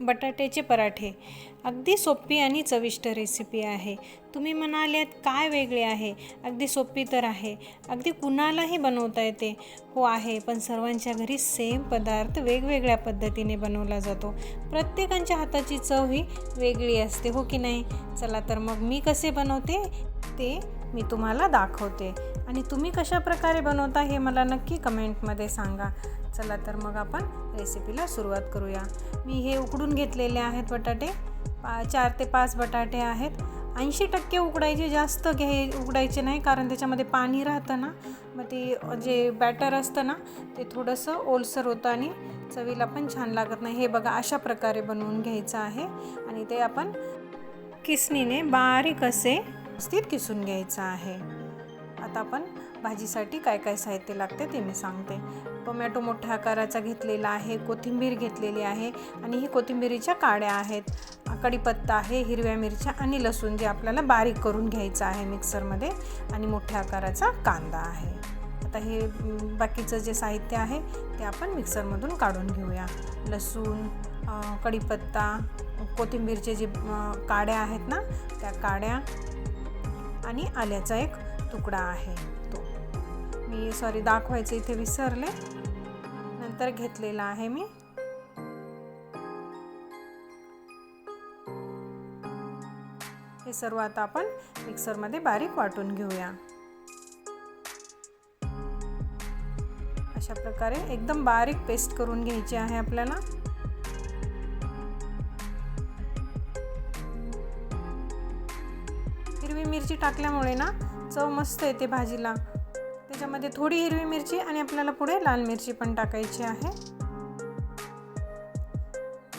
बटाट्याचे पराठे. अगदी सोपी आणि चविष्ट रेसिपी आहे. तुम्ही म्हणालेत काय वेगळे आहे? अगदी सोपी तर आहे. अगदी कुणालाही बनवता येते. हो आहे पण सर्वांच्या घरी सेम पदार्थ वेगवेगळ्या पद्धतीने बनवला जातो. प्रत्येकांच्या हाताची चव ही वेगळी असते हो की नाही? चला तर मग मी कसे बनवते? ते मी तुम्हाला दाखवते. आणि तुम्ही कशा प्रकारे बनवता हे मला नक्की कमेंटमध्ये सांगा. चला तर मग आपण रेसिपीला सुरुवात करूया. मी हे उकडून घेतलेले आहेत बटाटे. पा चार ते पाच बटाटे आहेत. ऐंशी टक्के उकडायचे जास्त घे उकडायचे नाही कारण त्याच्यामध्ये पाणी राहतं ना. मग ते जे बॅटर असतं ना ते थोडंसं ओलसर होतं आणि चवीला पण छान लागत नाही. हे बघा अशा प्रकारे बनवून घ्यायचं आहे. आणि ते आपण किसणीने बारीक असे व्यवस्थित किसून घ्यायचं आहे. आता आपण भाजीसाठी काय काय साहित्य लागते ते मी सांगते. टोमॅटो मोठ्या आकाराचा घेतलेला आहे कोथिंबीर घेतलेली आहे आणि ही कोथिंबीरीच्या काड्या आहेत. कढीपत्ता आहे हिरव्या मिरच्या आणि लसूण जे आपल्याला बारीक करून घ्यायचं आहे मिक्सरमध्ये आणि मोठ्या आकाराचा कांदा आहे. आता हे बाकीचं जे साहित्य आहे ते आपण मिक्सरमधून काढून घेऊया. लसूण कढीपत्ता कोथिंबीरचे जे काड्या आहेत ना त्या काड्या आणि आल्याचा एक तुकडा आहे. मी सॉरी दाखवायचं इथे विसरले. नंतर घेतलेला आहे मी. हे सर्व आता आपण मिक्सरमध्ये बारीक वाटून घेऊया. अशा प्रकारे एकदम बारीक पेस्ट करून घ्यायची आहे आपल्याला. हिरवी मिरची टाकल्यामुळे ना चव मस्त येते भाजीला. त्याच्यामध्ये थोडी हिरवी मिरची आणि आपल्याला पुढे लाल मिरची पण टाकायची आहे.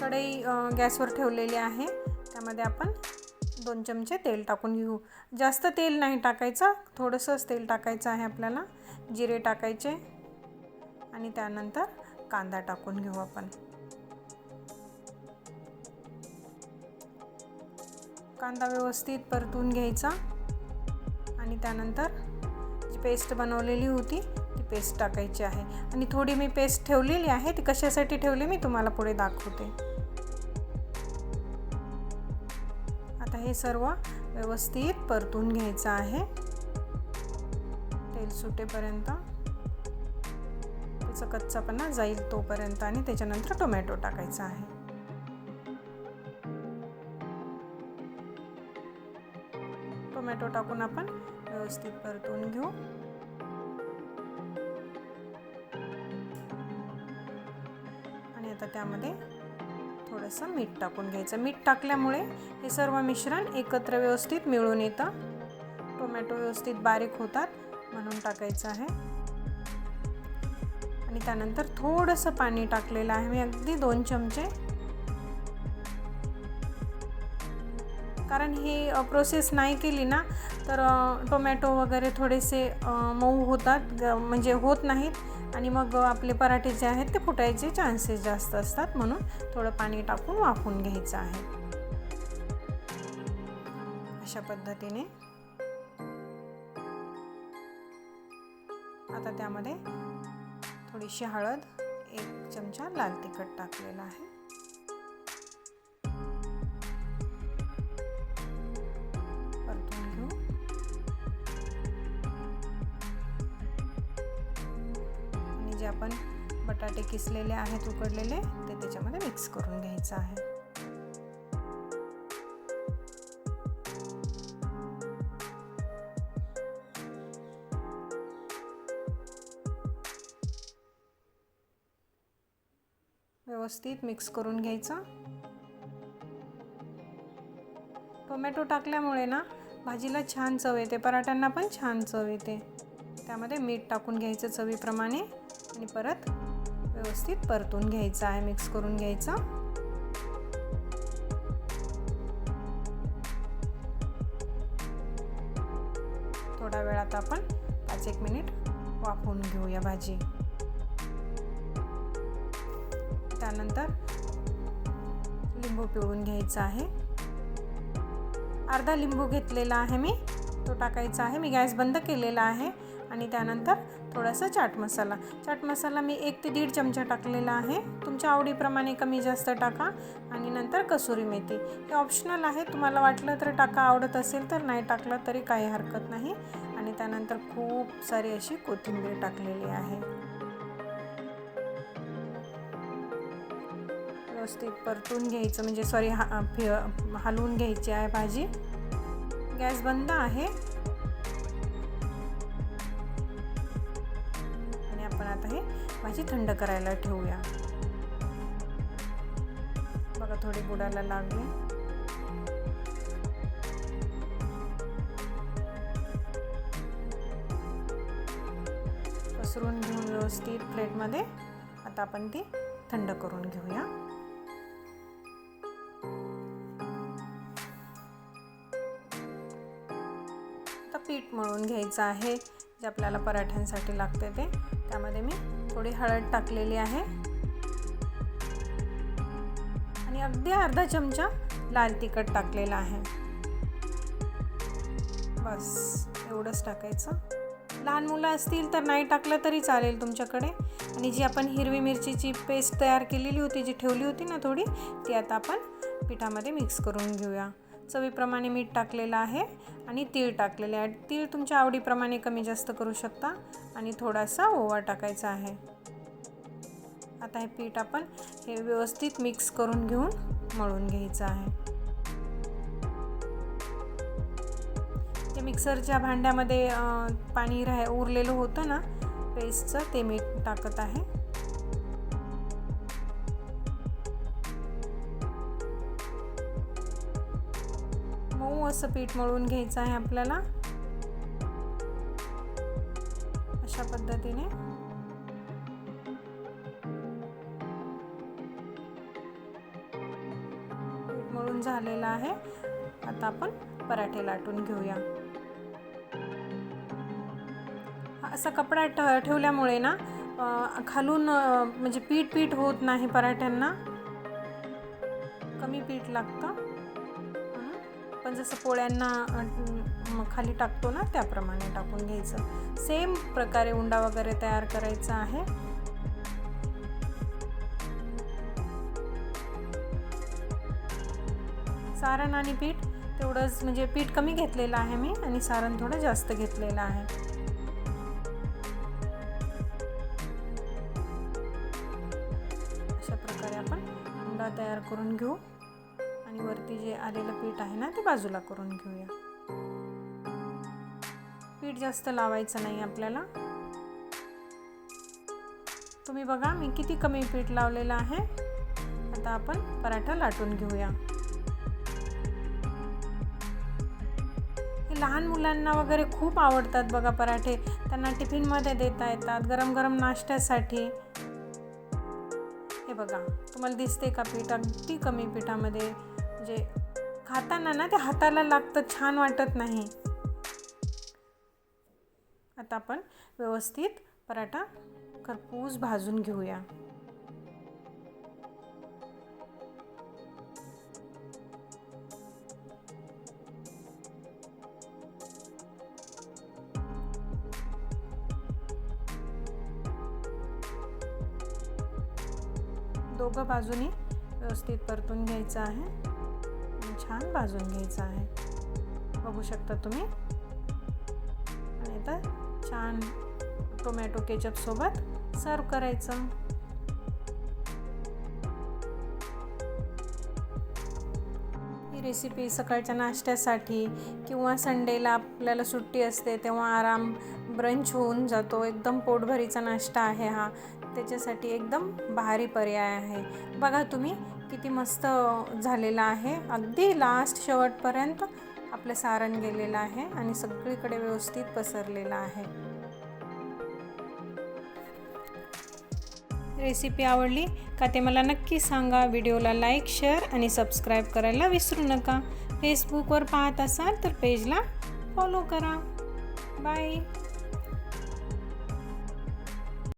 कढई गॅसवर ठेवलेली आहे. त्यामध्ये आपण दोन चमचे तेल टाकून घेऊ. जास्त तेल नाही टाकायचं थोडंसंच तेल टाकायचं आहे आपल्याला. जिरे टाकायचे आणि त्यानंतर कांदा टाकून घेऊ आपण. कांदा व्यवस्थित परतून घ्यायचा आणि त्यानंतर पेस्ट बनवलेली होती ती पेस्ट टाकायची आहे. आणि थोडी मी पेस्ट ठेवलेली आहे ती कशासाठी ठेवली मी तुम्हाला पुढे दाखवते. आता हे सर्व व्यवस्थित परतून घ्यायचं आहे. तेल सुटेपर्यंत. त्याचा कच्चापणा जाईल तोपर्यंत आणि त्याच्यानंतर टोमॅटो टाकायचा आहे. टोमॅटो टाकून आपण व्यवस्थित परतून घेऊ. आणि आता त्यामध्ये थोडंसं मीठ टाकून घ्यायचं. मीठ टाकल्यामुळे हे सर्व मिश्रण एकत्र व्यवस्थित मिळून येतं. टोमॅटो व्यवस्थित बारीक होतात म्हणून टाकायचं आहे. आणि त्यानंतर थोडंसं पाणी टाकलेलं आहे. मी अगदी दोन चमचे कारण ही प्रोसेस नाही केली ना तर टोमॅटो वगैरे थोडेसे मऊ होतात ग- म्हणजे होत नाहीत. आणि मग आपले पराठे जे आहेत ते फुटायचे चान्सेस जास्त असतात म्हणून थोडं पाणी टाकून वाफून घ्यायचं आहे. अशा पद्धतीने. आता त्यामध्ये थोडीशी हळद एक चमचा लाल तिखट टाकलेला आहे. जे आपण बटाटे किसलेले आहेत उकडलेले ते त्याच्यामध्ये मिक्स करून घ्यायचं आहे. व्यवस्थित मिक्स करून घ्यायचं. टोमॅटो टाकल्यामुळे ना भाजीला छान चव येते पराठ्यांना पण छान चव येते. त्यामध्ये मीठ टाकून घ्यायचं चवीप्रमाणे. आणि परत व्यवस्थित परतून घ्यायचं आहे मिक्स करून घ्यायचा. थोडा वेळात आपण पाच एक मिनिट वाफवून घेऊया भाजी. त्यानंतर लिंबू पिळून घ्यायचा आहे. अर्धा लिंबू घेतलेला आहे मी. तो टाकायचा आहे. मी गॅस बंद केलेला आहे आणि त्यानंतर थोडासा चाट मसाला. चाट मसाला मी एक ते दीड चमचा टाकलेला आहे. तुमच्या आवडीप्रमाणे कमी जास्त टाका आणि नंतर कसुरी मेथी. हे ऑप्शनल आहे. तुम्हाला वाटलं तर टाका. आवडत असेल तर नाही टाकलं तरी काही हरकत नाही. आणि त्यानंतर खूप सारी अशी कोथिंबीर टाकलेली आहे. व्यवस्थित परतून घ्यायचं. म्हणजे सॉरी हा फि हलवून घ्यायची आहे भाजी. गॅस बंद आहे. आणि आपण आता हे भाजी थंड करायला ठेवूया. बघा थोडी बुडायला लागली. पसरून घेऊन व्यवस्थित प्लेटमध्ये आता आपण ती थंड करून घेऊया. पीठ मळून घ्यायचं आहे जे आपल्याला पराठ्यांसाठी लागते ते. त्यामध्ये मी थोडी हळद टाकलेली आहे. आणि अगदी अर्धा चमचा लाल तिखट टाकलेला आहे. बस एवढंच टाकायचं. लहान मुलं असतील तर नाही टाकलं तरी चालेल तुमच्याकडे. आणि जी आपण हिरवी मिरचीची पेस्ट तयार केलेली होती जी ठेवली होती ना थोडी ती आता आपण पिठामध्ये मिक्स करून घेऊया. चवीप्रमाणे मीठ टाकलेलं आहे आणि तीळ टाकलेले आहे. तीळ तुमच्या आवडीप्रमाणे कमी जास्त करू शकता आणि थोडासा ओवा टाकायचा आहे. आता हे पीठ आपण हे व्यवस्थित मिक्स करून घेऊन मळून घ्यायचं आहे. ते मिक्सरच्या भांड्यामध्ये पाणी राह उरलेलं होतं ना पेस्टचं ते मीठ टाकत आहे. असं पीठ मळून घ्यायचं आहे आपल्याला. अशा पद्धतीने. पीठ मळून झालेलं आहे. आता आपण पराठे लाटून घेऊया. असा कपडा ठ ठेवल्यामुळे ना खालून म्हणजे पीठ पीठ होत नाही पराठ्यांना. कमी पीठ लागतं. आपण जसं पोळ्यांना खाली टाकतो ना त्याप्रमाणे टाकून घ्यायचं. सेम प्रकारे उंडा वगैरे तयार करायचा आहे. सारण आणि पीठ तेवढंच म्हणजे पीठ कमी घेतलेलं आहे मी आणि सारण थोडं जास्त घेतलेलं आहे. अशा प्रकारे आपण उंडा तयार करून घेऊ. आणि वरती जे आलेलं पीठ आहे ना ते बाजूला करून घेऊया. पीठ जास्त लावायचं नाही आपल्याला. तुम्ही बघा मी किती कमी पीठ लावलेलं आहे. आता आपण पराठा लाटून घेऊया. लहान मुलांना वगैरे खूप आवडतात बघा पराठे. त्यांना टिफिनमध्ये देता येतात गरम गरम नाश्त्यासाठी. हे बघा तुम्हाला दिसते का पीठ? अगदी कमी पिठामध्ये म्हणजे खाताना ना ते हाताला लागतं छान वाटत नाही. आता आपण व्यवस्थित पराठा खरपूस भाजून घेऊया. दोघं बाजूनी व्यवस्थित परतून घ्यायचं आहे. आणि छान भाजून घ्यायचं आहे. बघू शकता तुम्ही. आणि आता छान टोमॅटो केचपसोबत सर्व करायचं. ही रेसिपी सकाळच्या नाश्त्यासाठी किंवा संडेला आपल्याला सुट्टी असते तेव्हा आराम ब्रंच होऊन जातो. एकदम पोटभरीचा नाश्ता आहे हा. त्याच्यासाठी एकदम भारी पर्याय आहे. बघा तुम्ही किती मस्त झालेला आहे. अगदी लास्ट शेवटपर्यंत आपलं सारण गेलेलं आहे आणि सगळीकडे व्यवस्थित पसरलेलं आहे. रेसिपी आवडली का ते मला नक्की सांगा. व्हिडिओला लाईक शेअर आणि सबस्क्राईब करायला विसरू नका. फेसबुकवर पाहत असाल तर पेजला फॉलो करा. बाय